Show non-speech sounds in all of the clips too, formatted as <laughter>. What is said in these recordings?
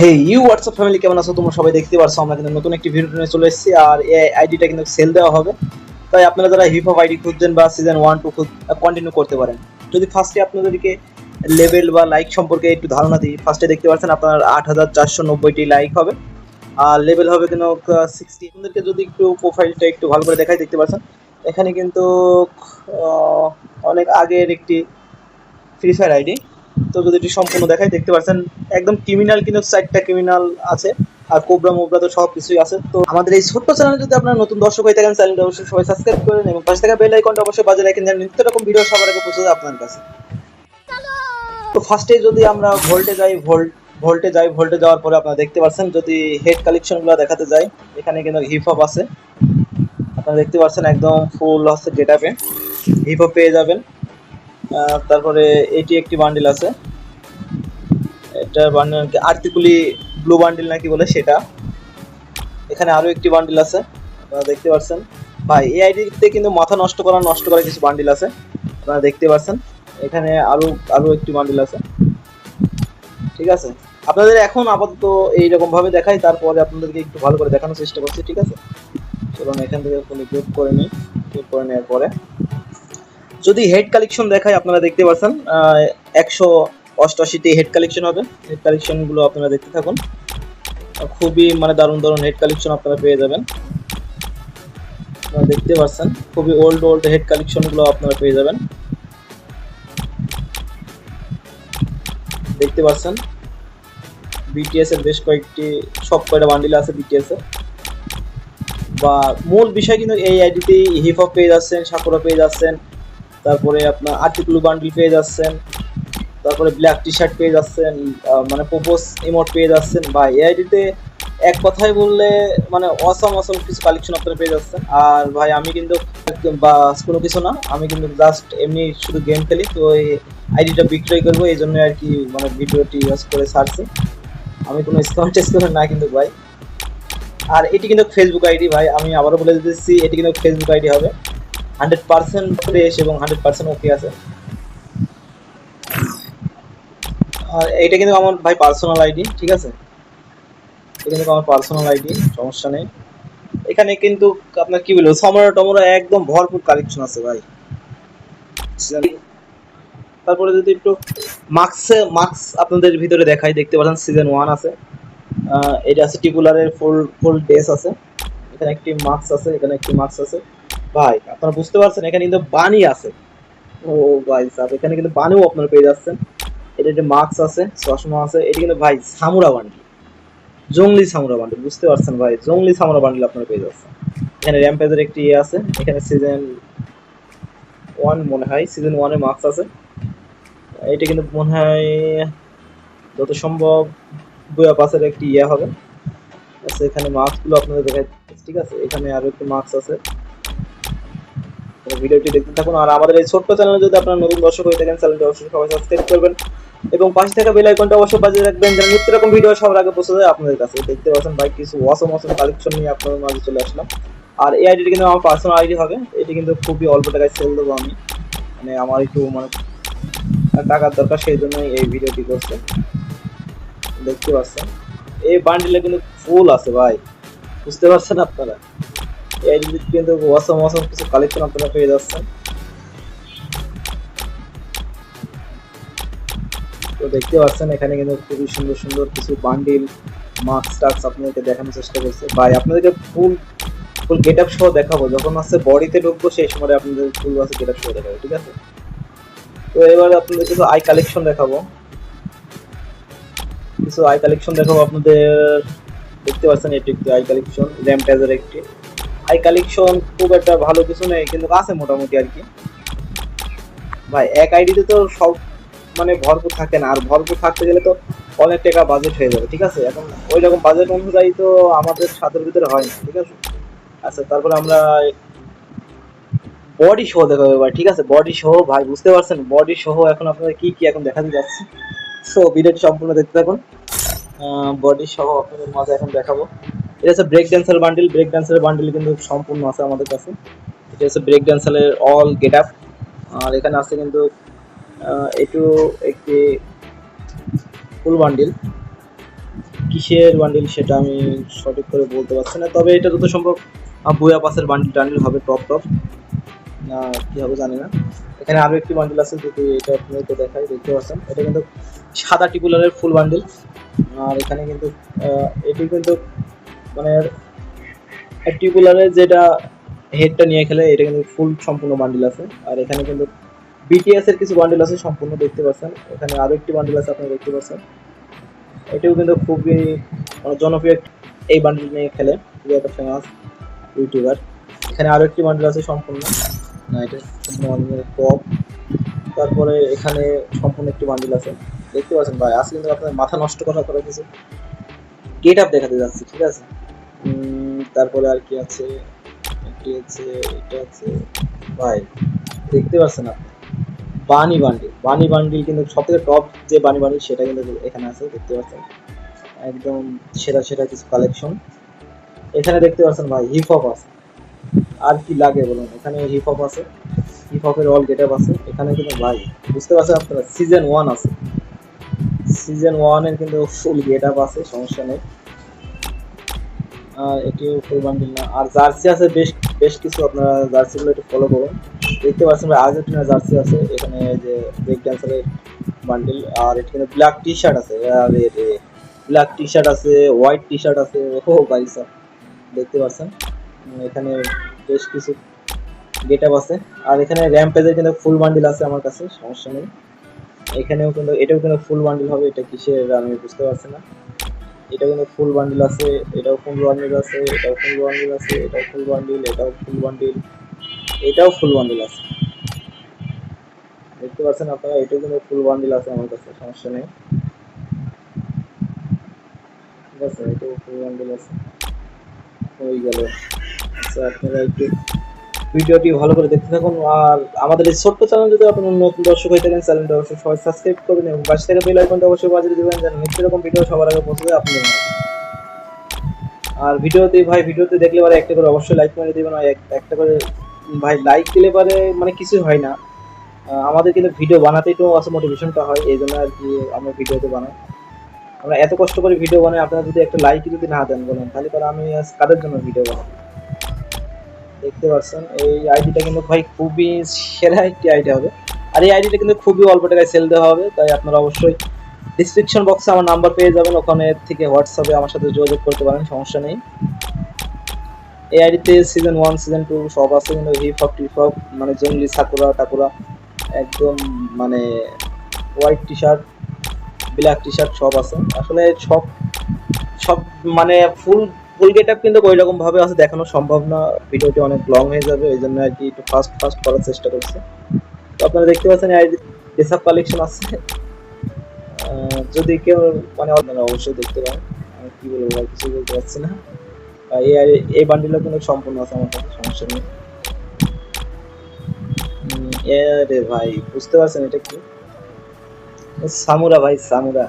Hey you WhatsApp family কেমন আছো? তোমরা সবাই দেখতে পারছ, আমরা কিন্তু নতুন একটি ভিডিও নিয়ে চলে এসেছি, আর এই আইডিটা কিন্তু সেল দেওয়া হবে। তাই আপনারা যারা হিপ হপ আইডি খুঁজছেন বা সিজন ওয়ান টু কন্টিনিউ করতে পারেন। যদি ফার্স্টে আপনাদেরকে লেভেল বা লাইক সম্পর্কে একটু ধারণা দিই ফার্স্টে দেখতে পাচ্ছেন আপনার আট হাজার চারশো নব্বইটি লাইক হবে। আর লেভেল হবে কিন্তু সিক্সটি আপনাদেরকে যদি একটু প্রোফাইলটা একটু ভালো করে দেখাই, দেখতে পাচ্ছেন, এখানে কিন্তু অনেক আগের একটি ফ্রি ফায়ার আইডি তো যদি এটি সম্পূর্ণ দেখাই, দেখতে পাচ্ছেন, একদম ক্রিমিনাল কিন্তু চারটা ক্রিমিনাল আছে। আর কোবরা, মোবরা তো সব কিছুই আছে। তো আমাদের এই ছোট্ট চ্যানেলে যদি আপনারা নতুন দর্শক হয়ে থাকেন চ্যানেলটা অবশ্যই সবাই সাবস্ক্রাইব করেন এবং পাশে থাকা বেল আইকনটা অবশ্যই বাজে রাখেন যেন নিত্য রকম ভিডিও সবার আগে পৌঁছে যায় আপনার কাছে। তো ফার্স্টে যদি আমরা ভোল্টে যাই ভোল্ট ভোল্টে যাই ভোল্টে যাওয়ার পরে আপনারা দেখতে পাচ্ছেন, যদি হেড কালেকশনগুলো দেখাতে যাই, এখানে কিন্তু হিপ হপ আছে। আপনারা দেখতে পাচ্ছেন একদম ফুল হচ্ছে ডেটাপে হিপ হপ পেয়ে যাবেন। তারপরে এটি একটি বান্ডিল আছে। এটা বান্ডিল আর্টিকুলি ব্লু বান্ডিল নাকি বলে সেটা। এখানে আরও একটি বান্ডিল আছে, আপনারা দেখতে পাচ্ছেন। ভাই, এই আইডিতে কিন্তু মাথা নষ্ট করা নষ্ট করা কিছু বান্ডিল আছে, আপনারা দেখতে পাচ্ছেন। এখানে আরও আরও একটি বান্ডিল আছে। ঠিক আছে? আপনাদের এখন আপাতত এইরকম ভাবে দেখাই, তারপরে আপনাদেরকে একটু ভালো করে দেখানোর চেষ্টা করছি, ঠিক আছে? চলুন এখান থেকে ফুলি গ্রুপ করে নিই গ্রুপ করে নেওয়ার পরে। যদি হেড কালেকশন দেখায় আপনারা দেখতে পাচ্ছেন একশো অষ্টআশিটি হেড কালেকশন হবে। হেড কালেকশনগুলো আপনারা দেখতে থাকুন। খুবই মানে দারুণ দারুণ হেড কালেকশন আপনারা পেয়ে যাবেন। আপনারা দেখতে পাচ্ছেন, খুবই ওল্ড ওল্ড হেড কালেকশনগুলো আপনারা পেয়ে যাবেন। দেখতে পাচ্ছেন বিটিএস এর বেশ কয়েকটি, সব কয়টা বান্ডিল আছে বিটিএস এর বা মূল বিষয় কিন্তু এই আইডিতেই হিপ হপ পেয়ে যাচ্ছেন সাকুরা পেয়ে যাচ্ছেন তারপরে আপনার আর্টিকুলু বান্ডিল পেয়ে যাচ্ছেন, তারপরে ব্ল্যাক টি শার্ট পেয়ে যাচ্ছেন মানে পোপোস ইমোট পেয়ে যাচ্ছেন। বা এআইডিতে এক কথায় বললে মানে অসম অসম কিছু কালেকশন আপনারা পেয়ে যাচ্ছেন। আর ভাই, আমি কিন্তু বা কোনো কিছু না, আমি কিন্তু জাস্ট এমনি শুধু গেম খেলি, তো এই আইডিটা বিক্রয় করব, এই জন্য আর কি মানে ভিডিওটি ইউজ করে ছাড়ছি। আমি কোনো স্ক্যাম টেস্ট না কিন্তু ভাই। আর এটি কিন্তু ফেসবুক আইডি ভাই, আমি আবারও বলে দিতেছি, এটি কিন্তু ফেসবুক আইডি হবে। হান্ড্রেড পার্সেন্ট ফ্রেশ এবং হান্ড্রেড পার্সেন্ট ওকে আছে। আর এটা কিন্তু আমার ভাই পার্সোনাল আইডি ঠিক আছে? এটা কিন্তু আমার পার্সোনাল আইডি সমস্যা নেই। এখানে কিন্তু আপনার কি বলব সমরা টমরা একদম ভরপুর কালেকশন আছে ভাই। তারপরে যদি একটু মার্কসে মার্কস আপনাদের ভিতরে দেখাই, দেখতে পাচ্ছেন সিজন ওয়ান আছে। এটা আছে টিপুলারের ফুল ফুল ড্রেস আছে। এখানে একটি মার্কস আছে, এখানে একটি মার্কস আছে। ভাই, আপনারা বুঝতে পারছেন, এখানে কিন্তু বানি আছে। ও ভাই সাহেব, এখানে কিন্তু বানিও আপনারা পেয়ে যাচ্ছেন। এটা একটা মার্কস আছে, চশমা আছে, এটা কিন্তু ভাই সামুরা বান্ডিল জঙ্গলি সামুরা বান্ডিল বুঝতে পারছেন ভাই? জঙ্গলি সামুরা বান্ডিল আপনারা পেয়ে যাচ্ছেন। এখানে র্যাম্পেজের একটি ইয়ে আছে, এখানে সিজন ওয়ান মনে হয় সিজন ওয়ানে মার্কস আছে। এটা কিন্তু মনে হয় যত সম্ভব বইয়া পাসের একটি ইয়ে হবে। আচ্ছা এখানে মার্কসগুলো আপনাদের দেখাই ঠিক আছে? এখানে আরও একটি মার্কস আছে। ভিডিওটি দেখতে থাকুন। আর আমাদের এই ছোট্ট চ্যানেলে যদি আপনারা নতুন দর্শক হয়ে থাকেন চ্যানেলটি অবশ্যই সবাই সাবস্ক্রাইব করবেন এবং পাশে থাকা বেল আইকনটা অবশ্যই বাজিয়ে রাখবেন যেন নিত্য রকম ভিডিও সবার আগে পৌঁছে যায় আপনাদের কাছে। দেখতে পাচ্ছেন ভাই, কিছু অসম অসম কালেকশন নিয়ে আপনাদের মাঝে চলে আসলাম। আর এই আইডিটি কিন্তু আমার পার্সোনাল আইডি হবে। এটি কিন্তু খুবই অল্প টাকায় সেল দেবো আমি। মানে আমার একটু মানে টাকার দরকার, সেই জন্যই এই ভিডিওটি করছে। দেখতে পাচ্ছেন? এই বান্ডিলে কিন্তু ফুল আছে ভাই। বুঝতে পারছেন আপনারা? আইডিতে কিন্তু অসম অসম কিছু কালেকশন আপনারা পেয়ে যাচ্ছেন। তো দেখতে পাচ্ছেন, এখানে কিন্তু খুবই সুন্দর সুন্দর কিছু বান্ডিল মার্কস টাক্স আপনাদেরকে দেখানোর চেষ্টা করছে। ভাই, আপনাদেরকে ফুল ফুল গেট আপ সহ দেখাবো। যখন হচ্ছে বডিতে ঢুকবো, সেই সময় আপনাদের ফুল আছে গেট আপ সহ দেখাবো, ঠিক আছে? তো এবার আপনাদের কিছু আই কালেকশন দেখাবো। কিছু আই কালেকশন দেখাবো আপনাদের। দেখতে পাচ্ছেন, এটি একটি আই কালেকশন র্যাম ট্যাজের একটি। আই কালেকশন খুব একটা ভালো কিছু নেই, কিন্তু আছে মোটামুটি আর কি। ভাই, এক আইডিতে তো সব মানে ভরপুর থাকে না, আর ভরপুর থাকতে গেলে তো অনেক টাকা বাজেট হয়ে যাবে, ঠিক আছে? এখন ওই রকম বাজেট অনুযায়ী তো আমাদের সাতের ভিতরে হয় না, ঠিক আছে? আচ্ছা তারপরে আমরা বডি শো দেখাবো এবার ঠিক আছে? বডি শো ভাই, বুঝতে পারছেন? বডি সহ এখন আপনাদের কি কি এখন দেখাতে যাচ্ছে? সো ভিডিওটি সম্পূর্ণ দেখতে থাকুন। বডি সহ আপনাদের মাঝে এখন দেখাবো। এটা হচ্ছে ব্রেক ড্যান্সার বান্ডিল ব্রেক ড্যান্সারের বান্ডিল কিন্তু সম্পূর্ণ আছে আমাদের কাছে। এটা হচ্ছে ব্রেক ড্যান্সারের অল গেট আপ আর এখানে আছে কিন্তু একটু একটি ফুল বান্ডিল কিসের বান্ডিল সেটা আমি সঠিক করে বলতে পারছি না, তবে এটা যত সম্ভব বুয়া পাসের বান্ডিল টান্ডিল হবে টপ টপ না, কি হবে জানি না। এখানে আরও একটি বান্ডিল আছে, যদি এটা আপনাদেরকে দেখাই দেখতে পাচ্ছেন। এটা কিন্তু সাদা টিপুলারের ফুল বান্ডিল আর এখানে কিন্তু এটি কিন্তু মানে টিপুলারের যেটা হেডটা নিয়ে খেলে, এটা কিন্তু ফুল সম্পূর্ণ বান্ডিল আছে। আর এখানে কিন্তু বিটিএস এর কিছু বান্ডিল আছে সম্পূর্ণ দেখতে পাচ্ছেন। এখানে আরও একটি বান্ডিল আছে আপনারা দেখতে পাচ্ছেন। এটাও কিন্তু খুবই মানে জনপ্রিয় এই বান্ডিল নিয়ে খেলে। খুবই একটা ফেমাস ইউটিউবার এখানে আরও একটি বান্ডিল আছে সম্পূর্ণ। না, এটা টপ তারপরে এখানে সম্পূর্ণ একটি বান্ডিল আছে। দেখতে পাচ্ছেন ভাই, আজকে কিন্তু আপনার মাথা নষ্ট করা করা কিছু গেট আপ দেখাতে যাচ্ছি, ঠিক আছে? তারপরে আর কি আছে? একটি আছে? এটা আছে? ভাই, দেখতে পাচ্ছেন আপনি? Bunny bundle. বানি বান্ডিল কিন্তু সব থেকে টপ যে বানি বান্ডিল, সেটা কিন্তু এখানে আছে, দেখতে পাচ্ছেন? একদম সেরা সেরা কিছু কালেকশন এখানে দেখতে পাচ্ছেন ভাই হিপ হপ আছে। আর কি লাগে বলুন, এখানে হিপ হপ আছে হিপ হপের অল গেট আপ আছে। এখানে কিন্তু ভাই, বুঝতে পারছেন আপনারা? সিজন ওয়ান আছে। সিজন ওয়ানের কিন্তু ফুল গেট আপ আছে, সমস্যা নেই। আর এটিও ফুল বান্ডিল না। আর জার্সি আছে, বেশ বেশ কিছু আপনারা জার্সিগুলো একটু ফলো করুন। দেখতে পাচ্ছেন ভাই জার্সি আছে, এখানে যে ব্রেক ড্যান্সারের বান্ডিল আর কিন্তু ব্ল্যাক টি শার্ট আছে ব্ল্যাক টি শার্ট আছে হোয়াইট টি শার্ট আছে, ও ভাই স্যার দেখতে পাচ্ছেন। এখানে বেশ কিছু গেট আপ আছে। আর এখানে র্যাম্পেজের কিন্তু ফুল বান্ডিল আছে আমার কাছে, সমস্যা নেই। এখানেও কিন্তু, এটাও কিন্তু ফুল বান্ডিল হবে, এটা কিসের আমি বুঝতে পারছি না। এটা কিন্তু ফুল বান্ডিল আছে, এটাও ফুল বান্ডিল আছে, এটাও ফুল বান্ডিল আছে, এটাও ফুল বান্ডিল এটাও ফুল বান্ডিল এটাও ফুল বান্ডিল আছে। দেখতে পাচ্ছেন আপনারা, এটাও কিন্তু ফুল বান্ডিল আছে আমার কাছে, সমস্যা নেই। ঠিক আছে, এটাও ফুল বান্ডিল আছে। হয়ে গেল। আচ্ছা আপনারা একটু ভিডিওটি ভালো করে দেখতে থাকুন। আর আমাদের এই ছোট্ট চ্যানেল যদি আপনার নতুন দর্শক হয়ে থাকেন চ্যানেলটা অবশ্যই সবাই সাবস্ক্রাইব করবেন এবং পাশে থেকে বেল আইকনটা অবশ্যই বাজিয়ে দেবেন যেন নিত্য এরকম ভিডিও সবার আগে পৌঁছে যায় মাঝে। আর ভিডিওতে ভাই, ভিডিওতে দেখলে পরে একটা করে অবশ্যই লাইক মেরে দেবেন একটা করে ভাই লাইক দিলে পরে মানে কিছু হয় না। আমাদের কিন্তু ভিডিও বানাতেই তো আসলে মোটিভেশনটা হয় এই জন্য আর কি আমরা ভিডিওতে বানাই। আমরা এত কষ্ট করে ভিডিও বানাই, আপনারা যদি একটা লাইক যদি না দেন বলেন, তাহলে পরে আমি কাদের জন্য ভিডিও বানাবো? দেখতে পাচ্ছেন, এই আইডিটা কিন্তু ভাই খুবই সেরা একটি আইডি হবে। আর এই আইডিটা কিন্তু খুবই অল্প টাকায় সেল দেওয়া হবে, তাই আপনারা অবশ্যই ডিসক্রিপশন বক্সে আমার নাম্বার পেয়ে যাবেন, ওখানে থেকে হোয়াটসঅ্যাপে আমার সাথে যোগাযোগ করতে পারেন, সমস্যা নেই। এই আইডিতে সিজন ওয়ান সিজন টু সব আছে, কিন্তু হিপ হপ টিপ হপ মানে জঙ্গলি সাকুরা, টাকুরা, একদম মানে white T shirt black T shirt সব আছে। আসলে সব সব মানে ফুল ফুল গেট আপ কিন্তু ওই রকম ভাবে আছে দেখানো সম্ভব না। ভিডিওটি অনেক লং হয়ে যাবে এই জন্য আর কি একটু ফাস্ট ফাস্ট করার চেষ্টা করছি। তো আপনারা দেখতে পাচ্ছেন এই ড্রেসআপ কালেকশন আছে। যদি কেউ মানে আপনারা অবশ্যই দেখতে পারেন। আমি কি বলব আর কিছু বলতে পারছি না। আর এই এই বান্ডিলটা কিন্তু সম্পূর্ণ আছে আমার কাছে সমস্যা নেই। উম, এ রে ভাই বুঝতে পারছেন এটা কি? সামুরা ভাই সামুরা।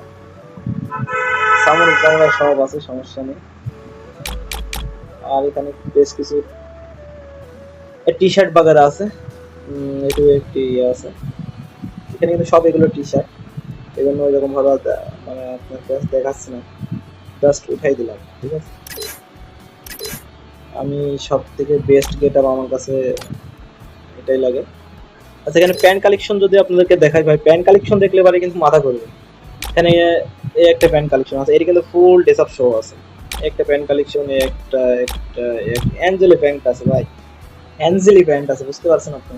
সামুরা সামুরা সব আছে সমস্যা নেই। আর এখানে বেশ কিছু টি শার্ট বাগারা আছে। এটাও একটি ইয়ে আছে। এখানে কিন্তু সব এগুলো টি শার্ট এই জন্য ওইরকম ভাবে মানে আপনার কাছে দেখাচ্ছি না। জাস্ট উঠাই দিলাম, ঠিক আছে? আমি সব থেকে বেস্ট গেট আমার কাছে এটাই লাগে। আচ্ছা এখানে প্যান্ট কালেকশন যদি আপনাদেরকে দেখাই, ভাই প্যান্ট কালেকশন দেখলে পারে কিন্তু মাথা করবে এখানে এই একটা প্যান্ট কালেকশন আছে। এর কিন্তু ফুল ড্রেস আপ শো আছে। একটা প্যান্ট কালেকশন একটা একটা অ্যাঞ্জেলি প্যান্ট আছে ভাই। অ্যাঞ্জেলি প্যান্ট আছে, বুঝতে পারছেন আপনি?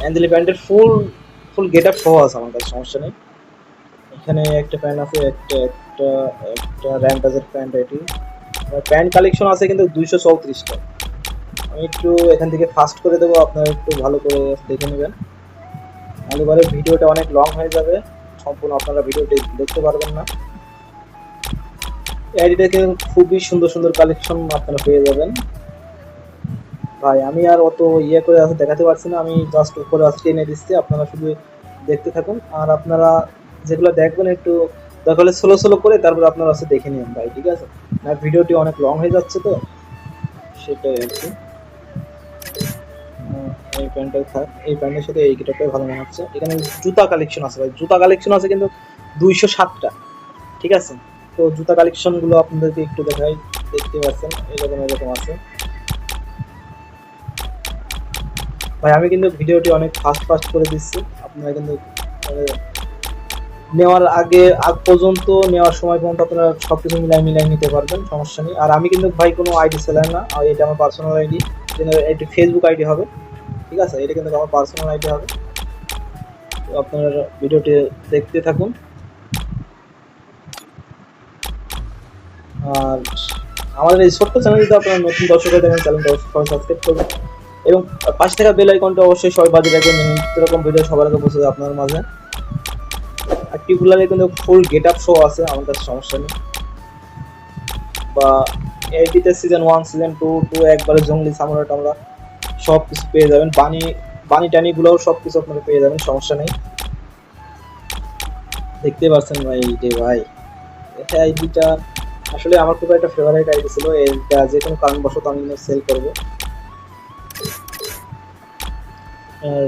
অ্যাঞ্জেলি প্যান্টের ফুল ফুল গেট আপ আছে আমার কাছে, সমস্যা নেই। এখানে একটা প্যান্ট আছে, একটা একটা একটা র্যান্টাজের প্যান্ট এটি। প্যান্ট কালেকশন আছে কিন্তু দুইশো চৌত্রিশটা। আমি একটু এখান থেকে ফাস্ট করে দেবো, আপনারা একটু ভালো করে দেখে নেবেন। পরে ভিডিওটা অনেক লং হয়ে যাবে, সম্পূর্ণ আপনারা ভিডিওটি দেখতে পারবেন না। আইডিটা কিন্তু খুবই সুন্দর সুন্দর কালেকশন আপনারা পেয়ে যাবেন। ভাই, আমি আর অত ইয়ে করে দেখাতে পারছি না, আমি জাস্ট উপরে আজকে এনে দিচ্ছি, আপনারা শুধু দেখতে থাকুন। আর আপনারা যেগুলো দেখবেন একটু দরকার হলে স্লো স্লো করে তারপর আপনারা আছে দেখে নিন ভাই, ঠিক আছে? না, ভিডিওটি অনেক লং হয়ে যাচ্ছে তো, সেটাই আর কি। এই প্যান্টটাই থাক, এই প্যান্টের সাথে এই গিটারটাই ভালো মনে হচ্ছে এখানে জুতা কালেকশন আছে ভাই, জুতা কালেকশন আছে কিন্তু দুইশো সাতটা, ঠিক আছে? তো জুতা কালেকশনগুলো আপনাদেরকে একটু দেখাই। দেখতে পাচ্ছেন এরকম এরকম আছে। ভাই আমি কিন্তু ভিডিওটি অনেক ফাস্ট ফাস্ট করে দিচ্ছি। আপনারা কিন্তু মানে, নেওয়ার আগে আগ পর্যন্ত নেওয়ার সময় পর্যন্ত আপনারা সব কিছু মিলাই মিলাই নিতে পারবেন সমস্যা নেই। আর আমি কিন্তু ভাই কোনো আইডি সেলার না আর এটা আমার পার্সোনাল আইডি এটি ফেসবুক আইডি হবে। ঠিক আছে? এটা কিন্তু আমার পার্সোনাল আইডি হবে। তো আপনারা ভিডিওটি দেখতে থাকুন। আর আমাদের এই ছোট্ট চ্যানেল যদি আপনারা নতুন দর্শক হয়ে থাকেন চ্যানেলটা সবাই সাবস্ক্রাইব করবেন। এবং পাশে থাকা বেল আইকনটা অবশ্যই সবাই বাজে রাখবেন নিত্য রকম ভিডিও সবার আগে পৌঁছে যায় আপনার মাঝে। আর টিপুলারে কিন্তু ফুল গেট আপ শো আছে, আমার কাছে সমস্যা নেই। বা এইটিতে season one season two two একবারে জঙ্গলি সামরা টামরা সব কিছু পেয়ে যাবেন। বানি বানি টানিগুলোও সব কিছু আপনারা পেয়ে যাবেন, সমস্যা নেই। দেখতে পাচ্ছেন ভাই যে ভাই এটা আইডিটা আসলে আমার খুব একটা ফেভারিট আইডি ছিল, এটা যে কোনো কারণবশত আমি সেল করব।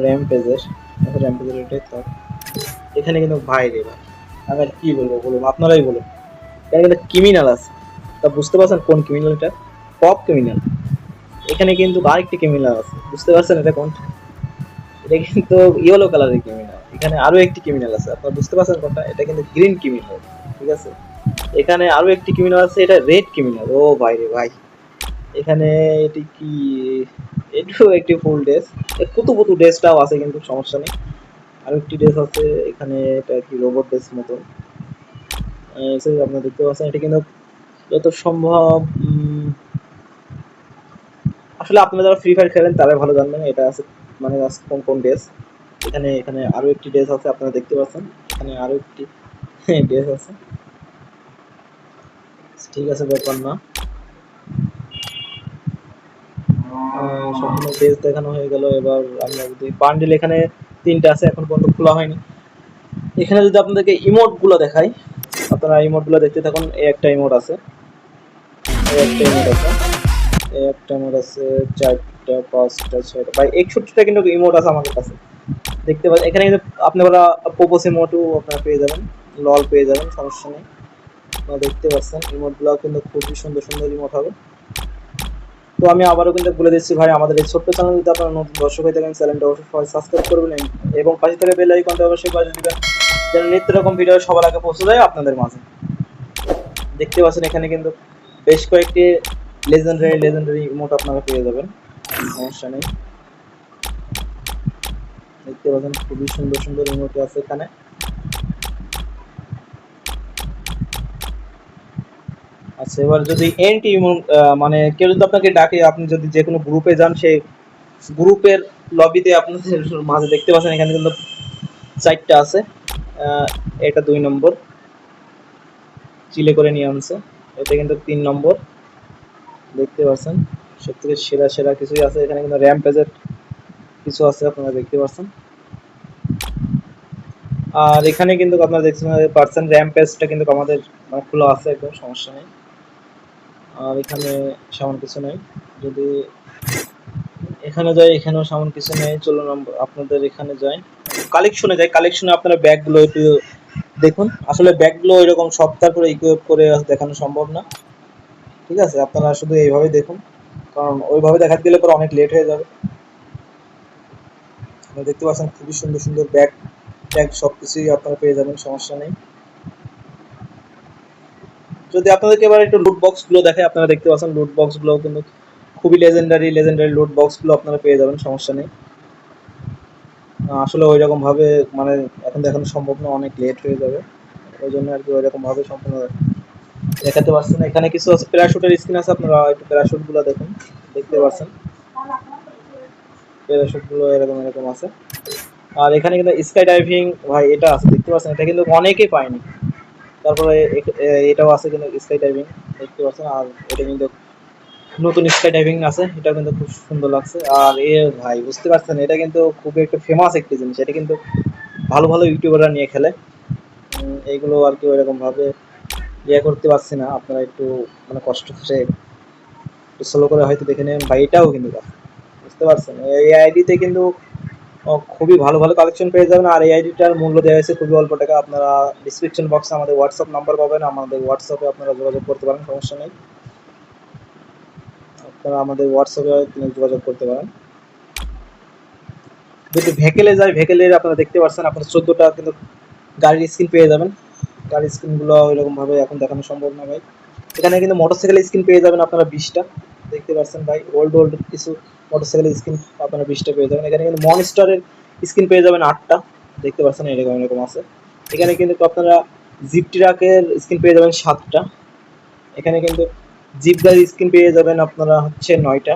র্যাম পেজের র্যাম পেজের এটাই থাক এখানে কিন্তু ভাই রে ভাই, আমি আর কি বলব, বলুন, আপনারাই বলুন। এখানে কিন্তু ক্রিমিনাল আছে। তা বুঝতে পারছেন কোন ক্রিমিনাল এটা? পপ ক্রিমিনাল এখানে কিন্তু আরেকটি ক্রিমিনাল আছে। বুঝতে পারছেন এটা কোনটা এটা কিন্তু ইয়েলো কালারের ক্রিমিনাল এখানে আরও একটি ক্রিমিনাল আছে। আপনারা বুঝতে পারছেন কোনটা? এটা কিন্তু গ্রিন ক্রিমিনাল ঠিক আছে? এখানে আরও একটি ক্রিমিনাল আছে, এটা রেড ক্রিমিনাল ও ভাই রে ভাই। এখানে এটি কি? এটিও একটি ফুল ড্রেস কুতু কুতু ড্রেসটাও আছে কিন্তু সমস্যা নেই। আরও একটি ড্রেস আছে, এখানে এটা কি রোবট ড্রেস মতো। আপনারা দেখতে পাচ্ছেন, এটা কিন্তু যত সম্ভব আসলে আপনারা যারা ফ্রি ফায়ার খেলেন, তারাই ভালো জানবেন এটা আছে মানে কোন কোন ড্রেস এখানে এখানে আরও একটি ড্রেস আছে, আপনারা দেখতে পাচ্ছেন। এখানে আরও একটি <laughs> ড্রেস আছে। ঠিক আছে, ব্যাপার না। সম্পূর্ণ পেজ দেখানো হয়ে গেল। এবার আমরা যদি বান্ডিল এখানে তিনটা আছে, এখন পর্যন্ত খোলা হয়নি। এখানে যদি আপনাদেরকে ইমোটগুলো দেখাই, আপনারা ইমোটগুলো দেখতে থাকুন। এই একটা ইমোট আছে। এই একটা ইমোট আছে। এই একটা ইমোট আছে, চারটা, পাঁচটা, ছয়টা। ভাই, একষট্টিটা কিন্তু ইমোট আছে আমাদের কাছে। দেখতে পাচ্ছেন, এখানে কিন্তু আপনারা পোপোস ইমোটও আপনারা পেয়ে যাবেন। লল পেয়ে যাবেন, সমস্যা নেই। আপনারা দেখতে পাচ্ছেন ইমোটগুলো কিন্তু খুবই সুন্দর সুন্দর ইমোট হবে। তো আমি আবারও কিন্তু বলে দিচ্ছি ভাই, আমাদের এই ছোট্ট চ্যানেল যদি আপনারা নতুন দর্শক হয়ে থাকেন চ্যানেলটা অবশ্যই সাবস্ক্রাইব করবেন এবং পাশে থেকে বেল আইকনটা অবশ্যই বাজিয়ে দিবেন, যেন নিত্য রকম ভিডিও সবার আগে পৌঁছে যায় আপনাদের মাঝে। দেখতে পাচ্ছেন, এখানে কিন্তু বেশ কয়েকটি লেজেন্ডারি লেজেন্ডারি ইমোট আপনারা পেয়ে যাবেন, সমস্যা নেই। দেখতে পাচ্ছেন, খুবই সুন্দর সুন্দর ইমোট আছে এখানে। আচ্ছা এবার যদি এনটি মানে কেউ যদি আপনাকে ডাকে, আপনি যদি যে কোনো গ্রুপে যান, সেই গ্রুপের লবিতে আপনাদের মাঝে দেখতে পাচ্ছেন, এখানে কিন্তু চারটা আছে। এটা দুই নম্বর। চিলে করে নিয়ে আনছে। এটা কিন্তু তিন নম্বর। দেখতে পাচ্ছেন সব থেকে সেরা সেরা কিছুই আছে। এখানে কিন্তু র্যাম পেজের কিছু আছে, আপনারা দেখতে পাচ্ছেন। আর এখানে কিন্তু আপনারা দেখছেন পার্সেন্ট র্যাম পেজটা কিন্তু আমাদের মানে খোলা আছে, একদম সমস্যা নেই। আর এখানে সেমন কিছু নেই। যদি এখানে যাই, এখানেও সেমন কিছু নেই। চলুন আপনাদের এখানে যাই। কালেকশনে যাই। কালেকশনে আপনারা ব্যাগগুলো একটু দেখুন। আসলে ব্যাগগুলো এরকম সপ্তাহ করে ইকুইপ করে দেখানো সম্ভব না। ঠিক আছে? আপনারা শুধু এইভাবে দেখুন। কারণ ওইভাবে দেখাতে গেলে পরে অনেক লেট হয়ে যাবে। দেখতে পাচ্ছেন খুবই সুন্দর সুন্দর ব্যাগ। ব্যাগ সব কিছুই আপনারা পেয়ে যাবেন, সমস্যা নেই। যদি আপনাদেরকে এবার একটু লুট বক্সগুলো দেখে, আপনারা দেখতে পাচ্ছেন লুট বক্সগুলো কিন্তু খুবই লেজেন্ডারি লেজেন্ডারি লুট বক্সগুলো আপনারা পেয়ে যাবেন, সমস্যা নেই। আসলে ওই রকম ভাবে মানে এখন দেখানো সম্ভব না, অনেক লেট হয়ে যাবে। ওই জন্য আর কি ওই রকম ভাবে সম্পূর্ণ দেখাতে পারছেন। এখানে কিছু আছে প্যারাশুটের স্ক্রিন আছে, আপনারা একটু প্যারাশুটগুলো দেখুন, দেখতে পাচ্ছেন প্যারাশুটগুলো এরকম এরকম আছে। আর এখানে কিন্তু স্কাই ডাইভিং ভাই, এটা আছে, দেখতে পাচ্ছেন? এটা কিন্তু অনেকেই পায়নি। তারপরে এটাও আছে কিন্তু স্কাই ডাইভিং দেখতে পাচ্ছেন? আর এটা কিন্তু নতুন স্কাই ডাইভিং আছে এটা কিন্তু খুব সুন্দর লাগছে। আর এ ভাই, বুঝতে পারছেন? এটা কিন্তু খুবই একটা ফেমাস একটি জিনিস। এটা কিন্তু ভালো ভালো ইউটিউবাররা নিয়ে খেলে। এইগুলো আর কি ওইরকম ভাবে ইয়ে করতে পারছি না। আপনারা একটু মানে কষ্ট করে একটু স্লো করে হয়তো দেখে নেবেন। ভাই এটাও কিন্তু, বুঝতে পারছেন? এই আইডিতে কিন্তু খুবই ভালো ভালো কালেকশন পেয়ে যাবেন। আর এই আইডিটার মূল্য দেওয়া হয়েছে খুবই অল্প টাকা। আপনারা ডিসক্রিপশন বক্সে আমাদের হোয়াটসঅ্যাপ নাম্বার পাবেন। আমাদের হোয়াটসঅ্যাপে আপনারা যোগাযোগ করতে পারেন, সমস্যা নেই। আপনারা আমাদের হোয়াটসঅ্যাপে যোগাযোগ করতে পারেন। যদি ভেকেলে যায় ভেকেলের আপনারা দেখতে পাচ্ছেন আপনার চোদ্দোটা কিন্তু গাড়ির স্ক্রিন পেয়ে যাবেন। গাড়ির স্ক্রিনগুলো ওইরকম ভাবে এখন দেখানো সম্ভব না ভাই। এখানে কিন্তু মোটরসাইকেলের স্ক্রিন পেয়ে যাবেন আপনারা বিশটা। দেখতে পাচ্ছেন ভাই ওল্ড ওল্ড কিছু মোটরসাইকেলের স্ক্রিন আপনারা বিশটা পেয়ে যাবেন। এখানে কিন্তু মনস্টারের স্ক্রিন পেয়ে যাবেন আটটা। দেখতে পাচ্ছেন এরকম এরকম আছে। এখানে কিন্তু আপনারা জিপ ট্রাকের স্ক্রিন পেয়ে যাবেন সাতটা। এখানে কিন্তু জিপ গাড়ির স্ক্রিন পেয়ে যাবেন আপনারা হচ্ছে নয়টা।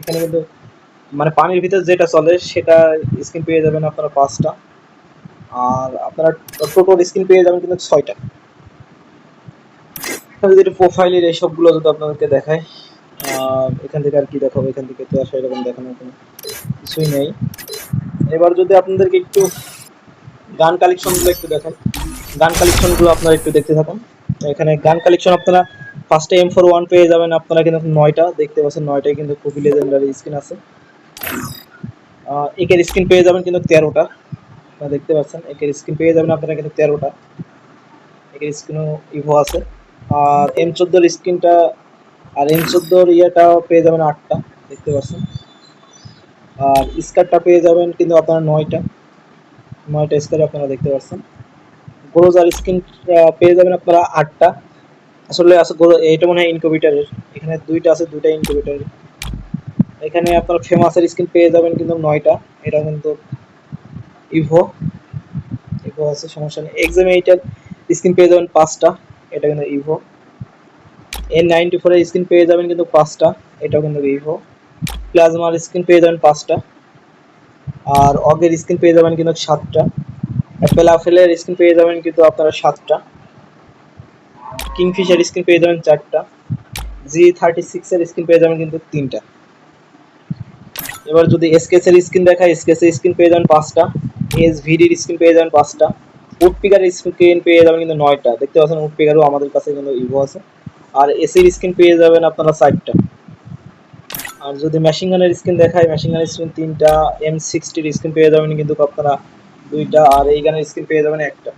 এখানে কিন্তু মানে পানির ভিতর যেটা চলে, সেটা স্ক্রিন পেয়ে যাবেন আপনারা পাঁচটা। আর আপনারা টোটোর স্ক্রিন পেয়ে যাবেন কিন্তু ছয়টা। যদি প্রোফাইলের এই সবগুলো যদি আপনাদেরকে দেখায় এখান থেকে আর কি দেখাবো, এখান থেকে তো আসলে এরকম দেখানোর কোনো কিছুই নেই। এবার যদি আপনাদেরকে একটু গান কালেকশনগুলো একটু দেখাই। গান কালেকশনগুলো আপনারা একটু দেখতে থাকুন। এখানে গান কালেকশন আপনারা ফার্স্টে এম ফোর ওয়ান পেয়ে যাবেন আপনারা কিন্তু নয়টা, দেখতে পাচ্ছেন নয়টায় কিন্তু খুবই লেজেন্ডারি স্ক্রিন আছে। একের স্ক্রিন পেয়ে যাবেন কিন্তু তেরোটা। আপনারা দেখতে পাচ্ছেন, একের স্ক্রিন পেয়ে যাবেন আপনারা কিন্তু তেরোটা। একের স্ক্রিনও ইভো আছে। আর এম চোদ্দোর স্ক্রিনটা আর এম চোদ্দোর ইয়েটা পেয়ে যাবেন আটটা, দেখতে পাচ্ছেন। আর স্কারটা পেয়ে যাবেন কিন্তু আপনারা নয়টা। নয়টা স্কার্ট আপনারা দেখতে পাচ্ছেন। গ্রোজার স্ক্রিন পেয়ে যাবেন আপনারা আটটা। আসলে এটা মনে হয় ইনকিউবেটারের এখানে দুইটা আছে, দুইটা ইনকিউবেটারের এখানে আপনারা ফেমাসের স্ক্রিন পেয়ে যাবেন কিন্তু নয়টা। এটা কিন্তু ইভো ইভো আছে, সমস্যা নেই। এক্সামে এইটার স্ক্রিন পেয়ে যাবেন পাঁচটা। এটা কিন্তু ইভো এন নাইনটি ফোরের স্ক্রিন পেয়ে যাবেন কিন্তু পাঁচটা, এটাও কিন্তু ইভো প্লাজমার স্ক্রিন পেয়ে যাবেন পাঁচটা। আর অগের স্ক্রিন পেয়ে যাবেন কিন্তু সাতটা। অ্যাপেল আপেলের স্ক্রিন পেয়ে যাবেন কিন্তু আপনারা সাতটা। কিংফিশার স্ক্রিন পেয়ে যাবেন চারটা। জি থার্টি সিক্সের স্ক্রিন পেয়ে যাবেন কিন্তু তিনটা। এবার যদি এসকেস এর স্ক্রিন দেখা এসকেস এর স্ক্রিন পেয়ে যাবেন পাঁচটা। এস ভিডির স্ক্রিন পেয়ে যাবেন পাঁচটা। উডপিকার স্ক্রিন পেয়ে যাবেন কিন্তু নয়টা। দেখতে পাচ্ছেন উডপিকারও আমাদের কাছে কিন্তু ইভো আছে। আর এসির স্ক্রিন পেয়ে যাবেন আপনারা চারটা আর যদি মেশিন গানের স্ক্রিন দেখায় মেশিন গানের স্ক্রিন তিনটা এম সিক্সটির স্ক্রিন পেয়ে যাবেন কিন্তু আপনারা দুইটা, আর এই গানের স্ক্রিন পেয়ে যাবেন একটা।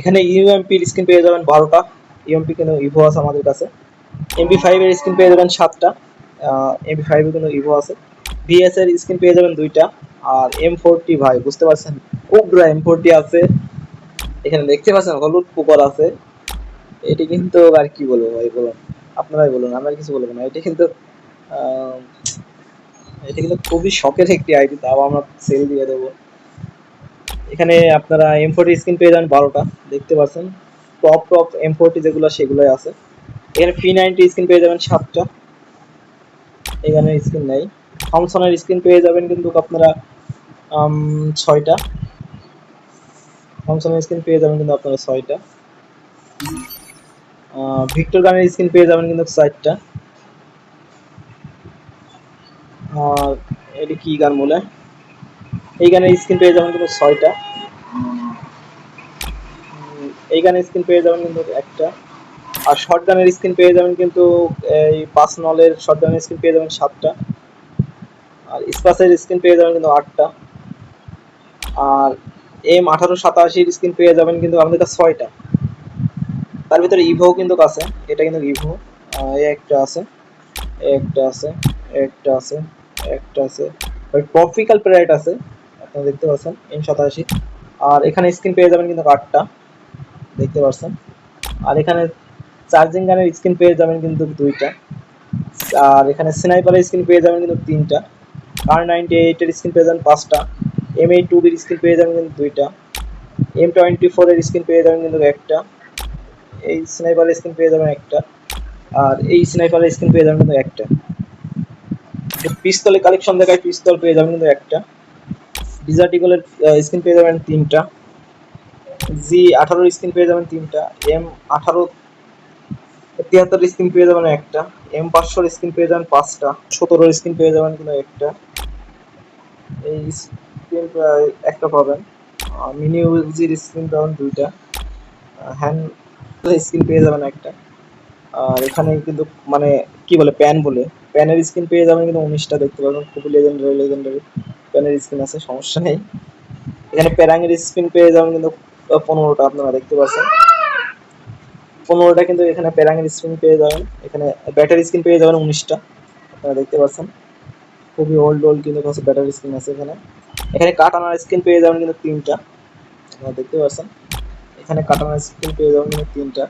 এখানে ইউএমপির স্ক্রিন পেয়ে যাবেন বারোটা। ইউএমপি কিন্তু ইভো আছে আমাদের কাছে। এমবি ফাইভের স্ক্রিন পেয়ে যাবেন সাতটা। এমবি ফাইভে কিন্তু ইভো আছে। ভিএস এর স্ক্রিন পেয়ে যাবেন দুইটা। আর এম ফোরটি ভাই, বুঝতে পারছেন? উগ্র এম ফোরটি আছে। এখানে দেখতে পাচ্ছেন, হলুদ পুকুর আছে। এটি কিন্তু আর কি বলব ভাই, বলুন। আপনারাই বলুন আমি আর কিছু বলব না। এটি কিন্তু এটি কিন্তু খুবই শখের একটি আইডি, তাও আমরা সেল দিয়ে দেবো। এখানে আপনারা এম ফোর্টি স্ক্রিন পেয়ে যাবেন বারোটা, দেখতে পাচ্ছেন। টপ টপ এম ফোর্টি যেগুলো, সেগুলোই আছে। এখানে ফি নাইনটি স্ক্রিন পেয়ে যাবেন সাতটা। এখানে স্ক্রিন নেই। থমসনের স্ক্রিন পেয়ে যাবেন কিন্তু আপনারা ছয়টা। থমসনের স্ক্রিন পেয়ে যাবেন কিন্তু আপনারা ছয়টা। ভিক্টর গানের স্ক্রিন পেয়ে যাবেন কিন্তু চারটা আর এটি কি গান বলে? এই গানের স্ক্রিন পেয়ে যাবেন কিন্তু ছয়টা। এই গানের স্ক্রিন পেয়ে যাবেন কিন্তু একটা। আর শর্ট গানের স্ক্রিন পেয়ে যাবেন কিন্তু এই পাঁচ নলের শর্ট গানের স্ক্রিন পেয়ে যাবেন সাতটা। আর স্পাসের স্ক্রিন পেয়ে যাবেন কিন্তু আটটা। আর এম আঠারো সাতাশির স্ক্রিন পেয়ে যাবেন কিন্তু আমাদের কাছে ছয়টা। তার ভিতরে ইভো কিন্তু আছে। এটা কিন্তু ইভো একটা আছে একটা আছে একটা আছে একটা আছে। ট্রপিক্যাল প্রাইড আছে, আপনারা দেখতে পাচ্ছেন, এম সাতাশি। আর এখানে স্ক্রিন পেয়ে যাবেন কিন্তু আটটা দেখতে পাচ্ছেন। আর এখানে চার্জিং গানের স্ক্রিন পেয়ে যাবেন কিন্তু দুইটা। আর এখানে স্নাইপারের স্ক্রিন পেয়ে যাবেন কিন্তু তিনটা। আর নাইনটি এইটের স্ক্রিন পেয়ে যাবেন পাঁচটা। এম এই টু বির স্ক্রিন পেয়ে যাবেন কিন্তু দুইটা। এম টোয়েন্টি ফোরের স্ক্রিন পেয়ে যাবেন কিন্তু একটা। এই স্নাইপারের স্ক্রিন পেয়ে যাবেন একটা। আর এই স্নাইপারের স্ক্রিন পেয়ে যাবেন কিন্তু একটা। পিস্তলের কালেকশন দেখায় পিস্তল পেয়ে যাবেন কিন্তু একটা। ডিজার্টিকলের স্ক্রিন পেয়ে যাবেন তিনটা। জি আঠারোর স্ক্রিন পেয়ে যাবেন তিনটা। এম আঠারো তিয়াত্তর স্ক্রিন পেয়ে যাবেন একটা। এম পাঁচশোর স্ক্রিন পেয়ে যাবেন পাঁচটা। সতেরোর স্ক্রিন পেয়ে যাবেন কিন্তু একটা। এই স্ক্রিন একটা পাবেন। মিনি ইউজির স্ক্রিন পাবেন দুইটা। হ্যান্ড স্ক্রিন পেয়ে যাবেন একটা। আর এখানে কিন্তু মানে কি বলে প্যান বলে। প্যানের স্ক্রিন পেয়ে যাবেন কিন্তু উনিশটা দেখতে পাবেন খুবই লেজেন্ডারি লেজেন্ডারি প্যানের স্ক্রিন আছে, সমস্যা নেই। এখানে প্যারাঙের স্ক্রিন পেয়ে যাবেন কিন্তু পনেরোটা, আপনারা দেখতে পাচ্ছেন। পনেরোটা কিন্তু এখানে প্যারাঙের স্ক্রিন পেয়ে যাবেন। এখানে ব্যাটারি স্ক্রিন পেয়ে যাবেন উনিশটা, আপনারা দেখতে পাচ্ছেন। খুবই ওল্ড ওল্ড কিন্তু ব্যাটারি স্ক্রিন আছে এখানে। এখানে কাটানার স্ক্রিন পেয়ে যাবেন কিন্তু তিনটা, আপনারা দেখতে পাচ্ছেন। এখানে কাটানার স্ক্রিন পেয়ে যাবেন কিন্তু তিনটা।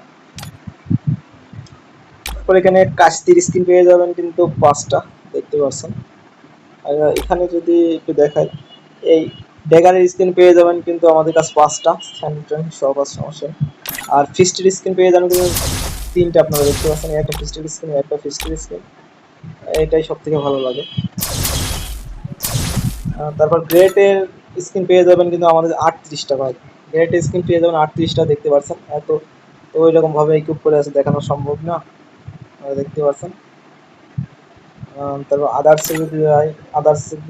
তারপর এখানে কাস্তির স্ক্রিন পেয়ে যাবেন কিন্তু পাঁচটা, দেখতে পাচ্ছেন। এখানে যদি একটু দেখাই, এই ড্যাগারের স্ক্রিন পেয়ে যাবেন কিন্তু আমাদের কাছে পাঁচটা স্যানিটারি সব আছে, সমস্যা আর ফিস্টের স্কিন পেয়ে যাবেন কিন্তু তিনটা আপনারা দেখতে পাচ্ছেন, একটা ফিস্টের স্ক্রিন একটা ফিস্টের স্ক্রিন এটাই সব থেকে ভালো লাগে। তারপর গ্রেটের স্ক্রিন পেয়ে যাবেন কিন্তু আমাদের আটত্রিশটা ভাই। গ্রেটের স্ক্রিন পেয়ে যাবেন আটত্রিশটা, দেখতে পাচ্ছেন এত তো ওই রকম ভাবে ইকুইপ করে আছে, দেখানো সম্ভব না। দেখতে পাচ্ছেন তারপর আদার্সে যদি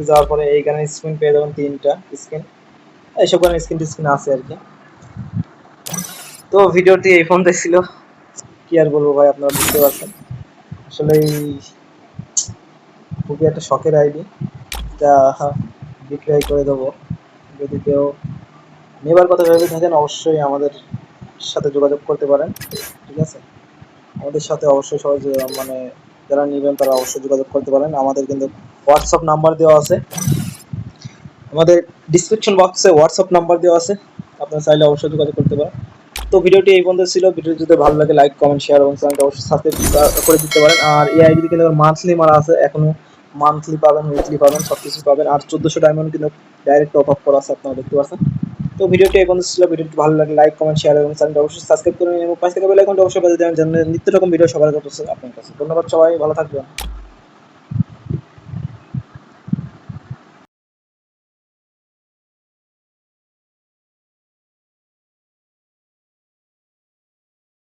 যাওয়ার পরে এইখানে স্ক্রিন পেয়ে যাবেন তিনটা স্ক্রিন এইসব কারণে স্ক্রিন স্ক্রিন আছে আর কি। তো ভিডিওটি এই পর্যন্ত ছিল। কি আর বলব ভাই, আপনারা বুঝতে পারছেন? আসলে এই খুবই একটা শখের আইডি। যা বিক্রয় করে দেবো। যদি কেউ নেবার কথা ভেবে থাকেন, অবশ্যই আমাদের সাথে যোগাযোগ করতে পারেন, ঠিক আছে? আমাদের সাথে অবশ্যই সবাই মানে যারা নেবেন তারা অবশ্যই যোগাযোগ করতে পারেন। আমাদের কিন্তু হোয়াটসঅ্যাপ নাম্বার দেওয়া আছে। আমাদের ডিসক্রিপশন বক্সে হোয়াটসঅ্যাপ নাম্বার দেওয়া আছে। আপনারা চাইলে অবশ্যই যোগাযোগ করতে পারেন। তো ভিডিওটি এই পর্যন্ত ছিল। ভিডিও যদি ভালো লাগে লাইক কমেন্ট শেয়ার এবং চ্যানেলটা অবশ্যই সাবস্ক্রাইব করে দিতে পারেন। আর এই আইডি কিন্তু মান্থলি মারা আছে। এখনও মান্থলি পাবেন উইকলি পাবেন সব কিছু পাবেন। আর চোদ্দোশো ডায়মন্ড কিন্তু ডাইরেক্ট টপ আপ করা আছে, আপনারা দেখতে পাচ্ছেন। তো ভিডিওটি এখন ছিল। ভিডিওটি ভালো লাগে লাইক কমেন্ট শেয়ার এবং চ্যানেলটা অবশ্যই সাবস্ক্রাইব করে নিন এবং পাশে থেকে বেল আইকনটা অবশ্যই বাজিয়ে দেবেন। যেন নিত্য রকম ভিডিও সবার কাছে আপনার কাছে ধন্যবাদ সবাই, ভালো থাকবেন।